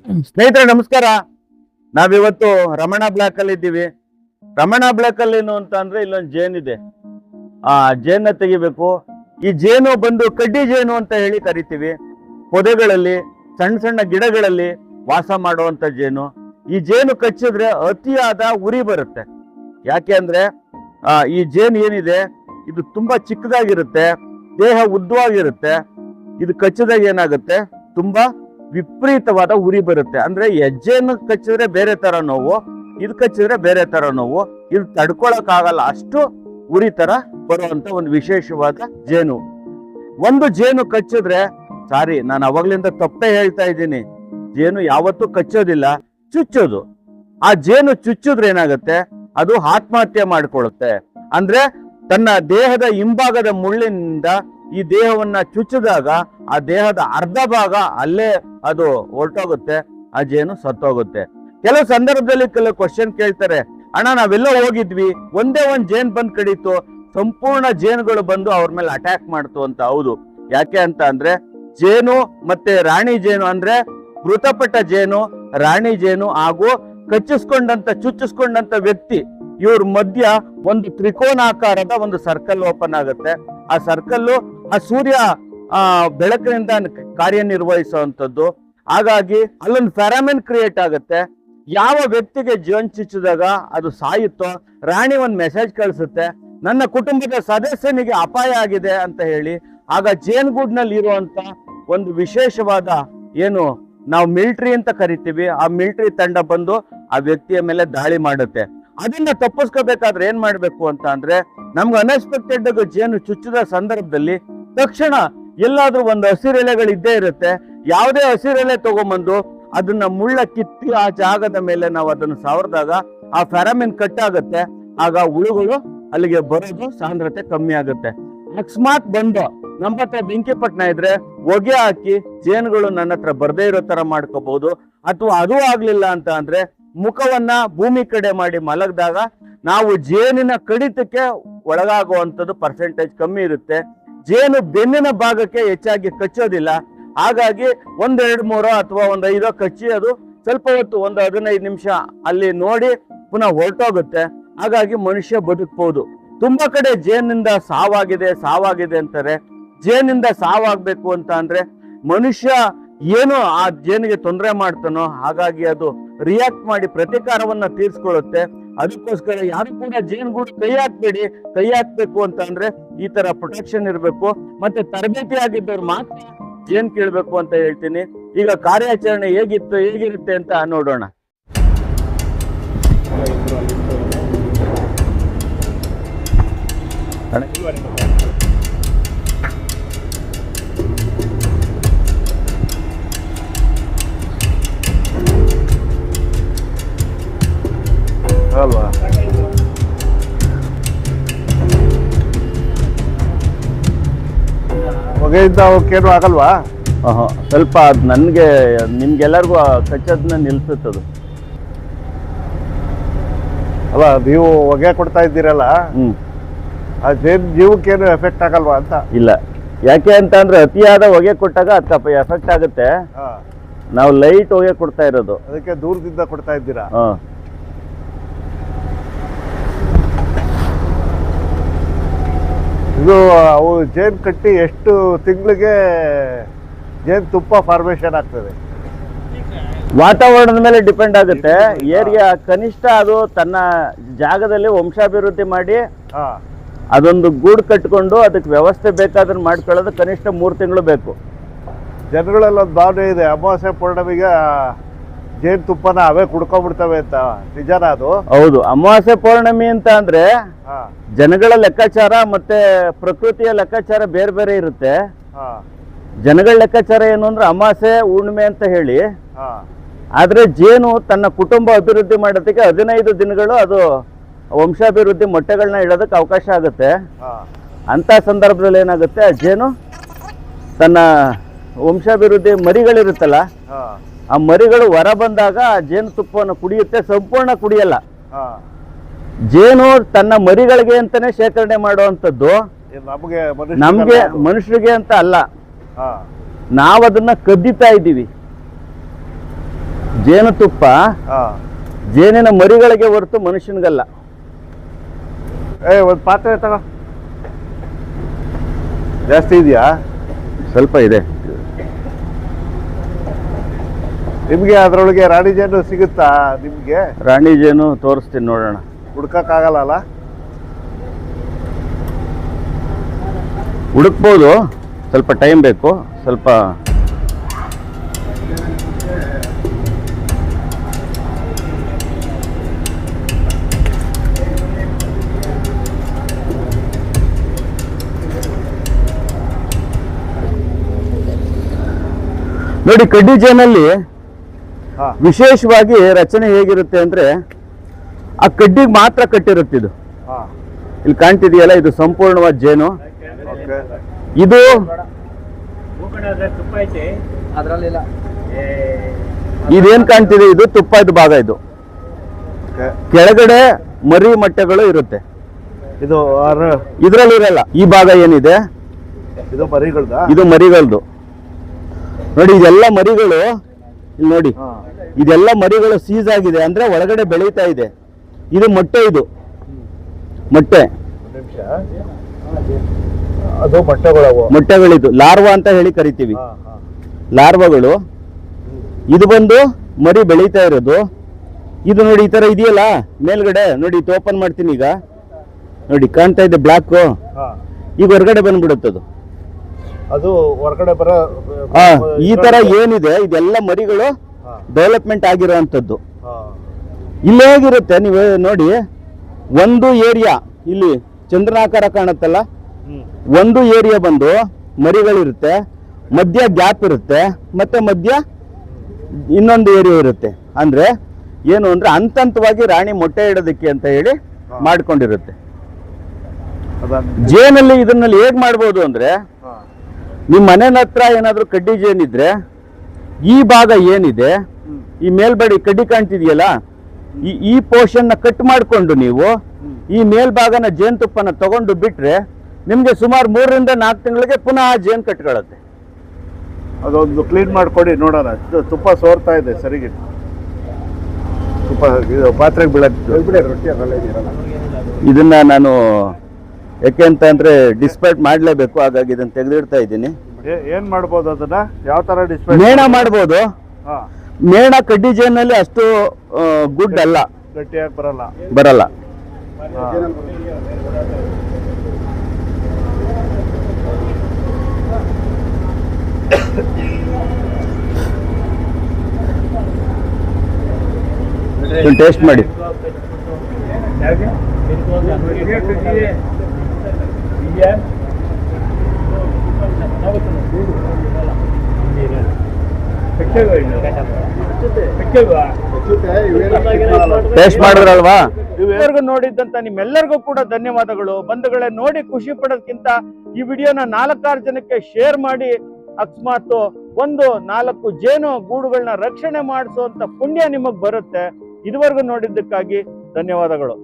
ಸ್ನೇಹಿತರೆ ನಮಸ್ಕಾರ. ನಾವಿವತ್ತು ರಮಣ ಬ್ಲಾಕ್ ಅಲ್ಲಿ ಇದ್ದೀವಿ. ರಮಣ ಬ್ಲಾಕ್ ಅಲ್ಲಿ ಏನು ಅಂತ ಅಂದ್ರೆ ಇಲ್ಲೊಂದು ಜೇನ್ ಇದೆ. ಆ ಜೇನ ತೆಗಿಬೇಕು. ಈ ಜೇನು ಬಂದು ಕಡ್ಡಿ ಜೇನು ಅಂತ ಹೇಳಿ ಕರಿತೀವಿ. ಪೊದೆಗಳಲ್ಲಿ ಸಣ್ಣ ಸಣ್ಣ ಗಿಡಗಳಲ್ಲಿ ವಾಸ ಮಾಡುವಂತ ಜೇನು. ಈ ಜೇನು ಕಚ್ಚಿದ್ರೆ ಅತಿಯಾದ ಉರಿ ಬರುತ್ತೆ. ಯಾಕೆ ಅಂದ್ರೆ ಆ, ಈ ಜೇನು ಏನಿದೆ ಇದು ತುಂಬಾ ಚಿಕ್ಕದಾಗಿರುತ್ತೆ ದೇಹ ಉದ್ದವಾಗಿರುತ್ತೆ. ಇದು ಕಚ್ಚಿದಾಗ ಏನಾಗುತ್ತೆ? ತುಂಬಾ ವಿಪರೀತವಾದ ಉರಿ ಬರುತ್ತೆ. ಅಂದ್ರೆ ಹೆಜ್ಜೆಯನ್ನು ಕಚ್ಚಿದ್ರೆ ಬೇರೆ ತರ ನೋವು, ಇದು ಕಚ್ಚಿದ್ರೆ ಬೇರೆ ತರ ನೋವು, ಇದು ತಡ್ಕೊಳಕ್ ಆಗಲ್ಲ ಅಷ್ಟು ಉರಿ ತರ ಬರುವಂತ ಒಂದು ವಿಶೇಷವಾದ ಜೇನು. ಒಂದು ಜೇನು ಕಚ್ಚಿದ್ರೆ, ಸಾರಿ, ನಾನು ಅವಾಗ್ಲಿಂದ ತಪ್ಪೇ ಹೇಳ್ತಾ ಇದ್ದೀನಿ. ಜೇನು ಯಾವತ್ತೂ ಕಚ್ಚೋದಿಲ್ಲ, ಚುಚ್ಚೋದು. ಆ ಜೇನು ಚುಚ್ಚಿದ್ರೆ ಏನಾಗುತ್ತೆ? ಅದು ಆತ್ಮಹತ್ಯೆ ಮಾಡಿಕೊಳ್ಳುತ್ತೆ ಅಂದ್ರೆ ತನ್ನ ದೇಹದ ಹಿಂಭಾಗದ ಮುಳ್ಳಿನಿಂದ ಈ ದೇಹವನ್ನ ಚುಚ್ಚಿದಾಗ ಆ ದೇಹದ ಅರ್ಧ ಭಾಗ ಅಲ್ಲೇ ಅದು ಹೊರಟೋಗುತ್ತೆ, ಆ ಜೇನು ಸತ್ತೋಗುತ್ತೆ. ಕೆಲವು ಸಂದರ್ಭದಲ್ಲಿ ಕೆಲವು ಕ್ವಶನ್ ಕೇಳ್ತಾರೆ, ಅಣ್ಣ, ನಾವೆಲ್ಲ ಹೋಗಿದ್ವಿ, ಒಂದೇ ಒಂದ್ ಜೇನ್ ಬಂದ್ ಕಡಿತು ಸಂಪೂರ್ಣ ಜೇನುಗಳು ಬಂದು ಅವ್ರ ಮೇಲೆ ಅಟ್ಯಾಕ್ ಮಾಡ್ತು ಅಂತ. ಹೌದು. ಯಾಕೆ ಅಂತ ಅಂದ್ರೆ, ಜೇನು ಮತ್ತೆ ರಾಣಿ ಜೇನು ಅಂದ್ರೆ ಮೃತಪಟ್ಟ ಜೇನು, ರಾಣಿ ಜೇನು ಹಾಗೂ ಕಚ್ಚಿಸ್ಕೊಂಡಂತ, ಚುಚ್ಚಿಸ್ಕೊಂಡಂತ ವ್ಯಕ್ತಿ, ಇವ್ರ ಮಧ್ಯ ಒಂದು ತ್ರಿಕೋನಾಕಾರದ ಒಂದು ಸರ್ಕಲ್ ಓಪನ್ ಆಗುತ್ತೆ. ಆ ಸರ್ಕಲ್ಲು ಆ ಸೂರ್ಯ ಆ ಬೆಳಕಿನಿಂದ ಕಾರ್ಯನಿರ್ವಹಿಸುವಂಥದ್ದು ಹಾಗಾಗಿ ಅಲ್ಲೊಂದು ಫೆರಾಮಿನ್ ಕ್ರಿಯೇಟ್ ಆಗುತ್ತೆ. ಯಾವ ವ್ಯಕ್ತಿಗೆ ಜೀವನ್ ಚುಚ್ಚಿದಾಗ ಅದು ಸಾಯುತ್ತೋ, ರಾಣಿ ಒಂದು ಮೆಸೇಜ್ ಕಳಿಸುತ್ತೆ, ನನ್ನ ಕುಟುಂಬದ ಸದಸ್ಯನಿಗೆ ಅಪಾಯ ಆಗಿದೆ ಅಂತ ಹೇಳಿ, ಆಗ ಜೇನ್ಗೂಡ್ನಲ್ಲಿ ಇರುವಂತ ಒಂದು ವಿಶೇಷವಾದ ಏನು ನಾವು ಮಿಲಿಟರಿ ಅಂತ ಕರಿತೀವಿ, ಆ ಮಿಲಿಟರಿ ತಂಡ ಬಂದು ಆ ವ್ಯಕ್ತಿಯ ಮೇಲೆ ದಾಳಿ ಮಾಡುತ್ತೆ. ಅದನ್ನ ತಪ್ಪಿಸ್ಕೋಬೇಕಾದ್ರೆ ಏನ್ ಮಾಡ್ಬೇಕು ಅಂತ ಅಂದ್ರೆ, ನಮ್ಗೆ ಅನ್ಎಕ್ಸ್ಪೆಕ್ಟೆಡ್ ಜೇನು ಚುಚ್ಚಿದ ಸಂದರ್ಭದಲ್ಲಿ ತಕ್ಷಣ ಎಲ್ಲಾದ್ರೂ ಒಂದು ಹಸಿರೆಲೆಗಳು ಇದ್ದೇ ಇರುತ್ತೆ, ಯಾವುದೇ ಹಸಿರೆಲೆ ತಗೊಂಬಂದು ಅದನ್ನ ಮುಳ್ಳ ಕಿತ್ತಿ ಆ ಜಾಗದ ಮೇಲೆ ನಾವು ಅದನ್ನು ಸಾವಿರದಾಗ ಆ ಫೆರಮಿನ್ ಕಟ್ ಆಗುತ್ತೆ. ಆಗ ಹುಳುಗಳು ಅಲ್ಲಿಗೆ ಬರೋದು ಸಾಂದ್ರತೆ ಕಮ್ಮಿ ಆಗುತ್ತೆ. ಅಕಸ್ಮಾತ್ ಬಂದು ನಮ್ಮ ಹತ್ರ ಬೆಂಕಿ ಪಟ್ನ ಇದ್ರೆ ಹೊಗೆ ಹಾಕಿ ಜೇನುಗಳು ನನ್ನ ಹತ್ರ ಬರ್ದೇ ಇರೋ ತರ ಮಾಡ್ಕೋಬಹುದು ಅಥವಾ ಅದು ಆಗ್ಲಿಲ್ಲ ಅಂತ ಅಂದ್ರೆ ಮುಖವನ್ನ ಭೂಮಿ ಕಡೆ ಮಾಡಿ ಮಲಗಿದಾಗ ನಾವು ಜೇನಿನ ಕಡಿತಕ್ಕೆ ಒಳಗಾಗುವಂಥದ್ದು ಪರ್ಸೆಂಟೇಜ್ ಕಮ್ಮಿ ಇರುತ್ತೆ. ಜೇನು ಬೆನ್ನಿನ ಭಾಗಕ್ಕೆ ಹೆಚ್ಚಾಗಿ ಕಚ್ಚೋದಿಲ್ಲ. ಹಾಗಾಗಿ ಒಂದೆರಡು ಮೂರೋ ಅಥವಾ ಒಂದು ಐದೋ ಕಚ್ಚಿ ಅದು ಸ್ವಲ್ಪ ಹೊತ್ತು ಒಂದು ಹದಿನೈದು ನಿಮಿಷ ಅಲ್ಲಿ ನೋಡಿ ಪುನಃ ಹೊರಟೋಗುತ್ತೆ. ಹಾಗಾಗಿ ಮನುಷ್ಯ ಬದುಕಬಹುದು ತುಂಬಾ ಕಡೆ ಜೇನಿಂದ ಸಾವಾಗಿದೆ ಸಾವಾಗಿದೆ ಅಂತಾರೆ. ಜೇನಿಂದ ಸಾವಾಗಬೇಕು ಅಂತ ಅಂದ್ರೆ ಮನುಷ್ಯ ಏನು ಆ ಜೇನಿಗೆ ತೊಂದರೆ ಮಾಡ್ತಾನೋ ಹಾಗಾಗಿ ಅದು ರಿಯಾಕ್ಟ್ ಮಾಡಿ ಪ್ರತಿಕಾರವನ್ನ ತೀರ್ಸ್ಕೊಳ್ಳುತ್ತೆ. ಅದಕ್ಕೋಸ್ಕರ ಯಾರು ಕೂಡ ಜೇನುಗೂಡು ಕೈ ಹಾಕ್ಬೇಡಿ ಕೈ ಹಾಕ್ಬೇಕು ಅಂತ ಅಂದ್ರೆ ಈ ತರ ಪ್ರೊಟೆಕ್ಷನ್ ಇರಬೇಕು. ಮತ್ತೆ ತರಬೇತಿ ಆಗಿದ್ದವ್ರು ಮಾತ್ರ ಜೇನ್ ಕೇಳ್ಬೇಕು ಅಂತ ಹೇಳ್ತೀನಿ. ಈಗ ಕಾರ್ಯಾಚರಣೆ ಹೇಗಿತ್ತು, ಹೇಗಿರುತ್ತೆ ಅಂತ ನೋಡೋಣ. ಅಲ್ವಾ ಹೊಗೆಯಿಂದ ಅವಕ್ಕೇನು ಆಗಲ್ವಾ? ಹಾಂ ಸ್ವಲ್ಪ ಅದು ನನಗೆ ನಿಮ್ಗೆಲ್ಲರಿಗೂ ಕಚ್ಚೋದನ್ನ ಅದು ಅಲ್ಲ ನೀವು ಹೊಗೆ ಕೊಡ್ತಾ ಇದ್ದೀರಲ್ಲ? ಹ್ಞೂ ಆ ಜೇನ್ ಜೀವಕ್ಕೇನು ಎಫೆಕ್ಟ್ ಆಗಲ್ವಾ ಅಂತ? ಇಲ್ಲ. ಯಾಕೆ ಅಂತ ಅಂದ್ರೆ ಅತಿಯಾದ ಹೊಗೆ ಕೊಟ್ಟಾಗ ಅದಕ್ಕೆ ಎಫೆಕ್ಟ್ ಆಗುತ್ತೆ. ನಾವು ಲೈಟ್ ಹೊಗೆ ಕೊಡ್ತಾ ಇರೋದು. ಅದಕ್ಕೆ ದೂರದಿಂದ ಕೊಡ್ತಾ ಇದ್ದೀರಾ? ಹಾ. ಇದು ಅವು ಜೇನು ಕಟ್ಟಿ ಎಷ್ಟು ತಿಂಗಳಿಗೆ ಜೇನು ತುಪ್ಪ ಫಾರ್ಮೇಷನ್ ಆಗ್ತದೆ. ವಾತಾವರಣದ ಮೇಲೆ ಡಿಪೆಂಡ್ ಆಗುತ್ತೆ. ಏರಿಯಾ ಕನಿಷ್ಠ ಅದು ತನ್ನ ಜಾಗದಲ್ಲಿ ವಂಶಾಭಿವೃದ್ಧಿ ಮಾಡಿ ಅದೊಂದು ಗೂಡು ಕಟ್ಕೊಂಡು ಅದಕ್ಕೆ ವ್ಯವಸ್ಥೆ ಬೇಕಾದ್ರೆ ಮಾಡ್ಕೊಳ್ಳೋದು ಕನಿಷ್ಠ ಮೂರು ತಿಂಗಳು ಬೇಕು. ಜನಗಳಲ್ಲಿ ಒಂದು ಭಾವನೆ ಇದೆ ಅಮಾವಾಸ್ಯ ಪೌರ್ಣಮಿಗೆ ಜೇನು ತುಪ್ಪನ ಅವೇ ಕುಡ್ಕೊಂಡ್ಬಿಡ್ತವೆ ಅಂತ. ನಿಜಾನ ಅದು? ಹೌದು ಅಮಾವಾಸ್ಯ ಪೌರ್ಣಮಿ ಅಂತ ಅಂದ್ರೆ ಜನಗಳ ಲೆಕ್ಕಾಚಾರ ಮತ್ತೆ ಪ್ರಕೃತಿಯ ಲೆಕ್ಕಾಚಾರ ಬೇರೆ ಬೇರೆ ಇರುತ್ತೆ. ಜನಗಳ ಲೆಕ್ಕಾಚಾರ ಏನು ಅಂದ್ರೆ ಅಮಾಸೆ ಹುಣ್ಣಿಮೆ ಅಂತ ಹೇಳಿ. ಆದ್ರೆ ಜೇನು ತನ್ನ ಕುಟುಂಬ ಅಭಿವೃದ್ಧಿ ಮಾಡೋದಕ್ಕೆ ಹದಿನೈದು ದಿನಗಳು ಅದು ವಂಶಾಭಿವೃದ್ಧಿ ಮೊಟ್ಟೆಗಳನ್ನ ಇಡೋದಕ್ಕೆ ಅವಕಾಶ ಆಗುತ್ತೆ. ಅಂತ ಸಂದರ್ಭದಲ್ಲಿ ಏನಾಗುತ್ತೆ? ಆ ಜೇನು ತನ್ನ ವಂಶಾಭಿವೃದ್ಧಿ ಮರಿಗಳಿರುತ್ತಲ್ಲ ಆ ಮರಿಗಳು ಹೊರ ಬಂದಾಗ ಆ ಜೇನು ತುಪ್ಪವನ್ನು ಕುಡಿಯುತ್ತೆ ಸಂಪೂರ್ಣ ಕುಡಿಯಲ್ಲ. ಜೇನು ತನ್ನ ಮರಿಗಳಿಗೆ ಅಂತಾನೆ ಶೇಖರಣೆ ಮಾಡುವಂತದ್ದು ನಮಗೆ ಮನುಷ್ಯರಿಗೆ ಅಂತ ಅಲ್ಲ. ನಾವದನ್ನ ಕದ್ದಿತಾ ಇದ್ದೀವಿ. ಜೇನುತುಪ್ಪ ಜೇನಿನ ಮರಿಗಳಿಗೆ ಹೊರತು ಮನುಷ್ಯನಿಗಲ್ಲ. ಏ ಒಂದು ಪಾತ್ರೆ ತಗೋ. ಜಾಸ್ತಿ ಇದೆಯಾ? ಸ್ವಲ್ಪ ಇದೆ. ನಿಮ್ಗೆ ಅದರೊಳಗೆ ರಾಣಿ ಜೇನು ಸಿಗುತ್ತಾ ನಿಮ್ಗೆ? ರಾಣಿ ಜೇನು ತೋರಿಸ್ತೀನಿ ನೋಡೋಣ. ಹುಡ್ಕಕ್ಕಾಗಲ್ಲ ಅಲ್ಲ ಹುಡುಕ್ಬೋದು. ಸ್ವಲ್ಪ ಟೈಮ್ ಬೇಕು. ಸ್ವಲ್ಪ ನೋಡಿ ಕಡ್ಡಿ ಜೇನಲ್ಲಿ ವಿಶೇಷವಾಗಿ ರಚನೆ ಹೇಗಿರುತ್ತೆ ಅಂದ್ರೆ ಆ ಕಡ್ಡಿಗೆ ಮಾತ್ರ ಕಟ್ಟಿರುತ್ತೆ ಇದು. ಹಾ. ಇಲ್ಲಿ ಕಾಣ್ತಿದೆಯಲ್ಲ ಇದು ಸಂಪೂರ್ಣವಾದ ಜೇನು. ಓಕೆ. ಇದು ತುಪ್ಪ ಇದೇನ್ ಕಾಣ್ತಿದೆ? ಇದು ತುಪ್ಪದ ಭಾಗ ಇದು. ಓಕೆ. ಕೆಳಗಡೆ ಮರಿ ಮೊಟ್ಟೆಗಳು ಇರುತ್ತೆ. ಇದು ಇದ್ರಲ್ಲಿ ಇರಲ್ಲ ಈ ಭಾಗ ಏನಿದೆ? ಇದು ಮರಿಗಳ್ದು? ಇದು ಮರಿಗಳದು. ನೋಡಿ ಇದೆಲ್ಲ ಮರಿಗಳು ಇಲ್ಲಿ ನೋಡಿ. ಇದೆಲ್ಲ ಮರಿಗಳು ಸೀಸ್ ಆಗಿದೆ ಅಂದ್ರೆ ಒಳಗಡೆ ಬೆಳೀತಾ ಇದೆ. ಇದು ಮೊಟ್ಟೆ ಇದು. ಮೊಟ್ಟೆ. ಅದು ಮೊಟ್ಟೆಗಳು ಮೊಟ್ಟೆಗಳಿದು. ಲಾರ್ವಾ ಅಂತ ಹೇಳಿ ಕರಿತೀವಿ. ಲಾರ್ವಾಗಳು. ಇದು ಬಂದು ಮರಿ ಬೆಳೀತಾ ಇರೋದು. ಇದು ನೋಡಿ ಈ ತರ ಇದೆಯಲ್ಲ? ಮೇಲ್ಗಡೆ. ನೋಡಿ ಇದು ಓಪನ್ ಮಾಡ್ತೀನಿ ಈಗ. ನೋಡಿ ಕಾಣ್ತಾ ಇದೆ ಬ್ಲಾಕ್ ಈಗ ಹೊರಗಡೆ ಬಂದ್ಬಿಡುತ್ತದು ಅದು. ಹೊರಗಡೆ ಬರೋ ಈ ತರ ಏನಿದೆ? ಇದೆಲ್ಲ ಮರಿಗಳು ಡೆವಲಪ್ಮೆಂಟ್ ಆಗಿರುವಂತದ್ದು ಇಲ್ಲಿ ಹೇಗಿರುತ್ತೆ ನೀವು ನೋಡಿ. ಒಂದು ಏರಿಯಾ ಇಲ್ಲಿ ಚಂದ್ರನಾಕಾರ ಕಾಣುತ್ತಲ್ಲ? ಒಂದು ಏರಿಯಾ ಬಂದು ಮರಿಗಳಿರುತ್ತೆ ಮಧ್ಯ ಗ್ಯಾಪ್ ಇರುತ್ತೆ ಮತ್ತೆ ಮಧ್ಯ ಇನ್ನೊಂದು ಏರಿಯಾ ಇರುತ್ತೆ. ಅಂದ್ರೆ ಏನು ಅಂದ್ರೆ ಹಂತ ಹಂತವಾಗಿ ರಾಣಿ ಮೊಟ್ಟೆ ಇಡೋದಕ್ಕೆ ಅಂತ ಹೇಳಿ ಮಾಡ್ಕೊಂಡಿರುತ್ತೆ. ಜೇನಲ್ಲಿ ಇದನ್ನಲ್ಲಿ ಹೇಗ್ ಮಾಡ್ಬೋದು ಅಂದ್ರೆ ನಿಮ್ಮ ಮನೆ ಹತ್ರ ಏನಾದ್ರೂ ಕಡ್ಡಿ ಜೇನಿದ್ರೆ ಈ ಭಾಗ ಏನಿದೆ ಈ ಮೇಲ್ಬಡಿ ಕಡ್ಡಿ ಕಾಣ್ತಿದೆಯಲ್ಲ ಈ ಈ ಪೋರ್ಷನ್ನ ಕಟ್ ಮಾಡಿಕೊಂಡು ನೀವು ಈ ಮೇಲ್ಭಾಗನ ಜೇನುತುಪ್ಪನ ತಗೊಂಡು ಬಿಟ್ರೆ ನಿಮ್ಗೆ ಸುಮಾರು ಮೂರರಿಂದ ನಾಲ್ಕು ತಿಂಗಳಿಗೆ ಪುನಃ ಜೇನು ಕಟ್ಕೊಳತ್ತೆ. ಅದೊಂದು ಕ್ಲೀನ್ ಮಾಡ್ಕೊಡಿ ನೋಡೋಣ. ತುಪ್ಪ ಸೋರ್ತಾ ಇದೆ ಸರಿಗೆ. ತುಪ್ಪ ಇದು ಪಾತ್ರೆಗೆ ರೊಟ್ಟಿ ಇದನ್ನ ನಾನು ಯಾಕೆ ಅಂತ ಅಂದ್ರೆ ಡಿಸ್ಪೈಟ್ ಮಾಡ್ಲೇಬೇಕು ಹಾಗಾಗಿ ಇದನ್ನ ತೆಗೆದಿಡ್ತಾ ಇದ್ದೀನಿ. ಏನು ಏನ್ ಮಾಡ್ಬೋದು ಅದನ್ನ? ಯಾವ ತರ ಡಿಸ್ಪೈಟ್ ಮೇಣ ಮಾಡ್ಬೋದು. ಹಾ. ಮೇಣ ಕಡ್ಡಿ ಜೇನಲ್ಲಿ ಅಷ್ಟು ಗುಡ್ ಅಲ್ಲ. ಗಟ್ಟಿಯಾಗಿ ಬರಲ್ಲ. ಬರಲ್ಲ. ಟೇಸ್ಟ್ ಮಾಡಿ. ಟೇಸ್ಟ್ ಮಾಡಿದ್ರಲ್ವಾ? ಇವೆಲ್ಲರಿಗೂ ನೋಡಿದ್ದಂತ ನಿಮ್ಮೆಲ್ಲರಿಗೂ ಕೂಡ ಧನ್ಯವಾದಗಳು. ಬಂಧುಗಳೇ ನೋಡಿ ಖುಷಿ ಪಡೋದಕ್ಕಿಂತ ಈ ವಿಡಿಯೋನ ನಾಲ್ಕಾರು ಜನಕ್ಕೆ ಶೇರ್ ಮಾಡಿ ಅಕಸ್ಮಾತ್ ಒಂದು ನಾಲ್ಕು ಜೇನು ಗೂಡುಗಳನ್ನ ರಕ್ಷಣೆ ಮಾಡಿಸುವಂತ ಪುಣ್ಯ ನಿಮಗ್ ಬರುತ್ತೆ. ಇದುವರೆಗೂ ನೋಡಿದ್ದಕ್ಕಾಗಿ ಧನ್ಯವಾದಗಳು.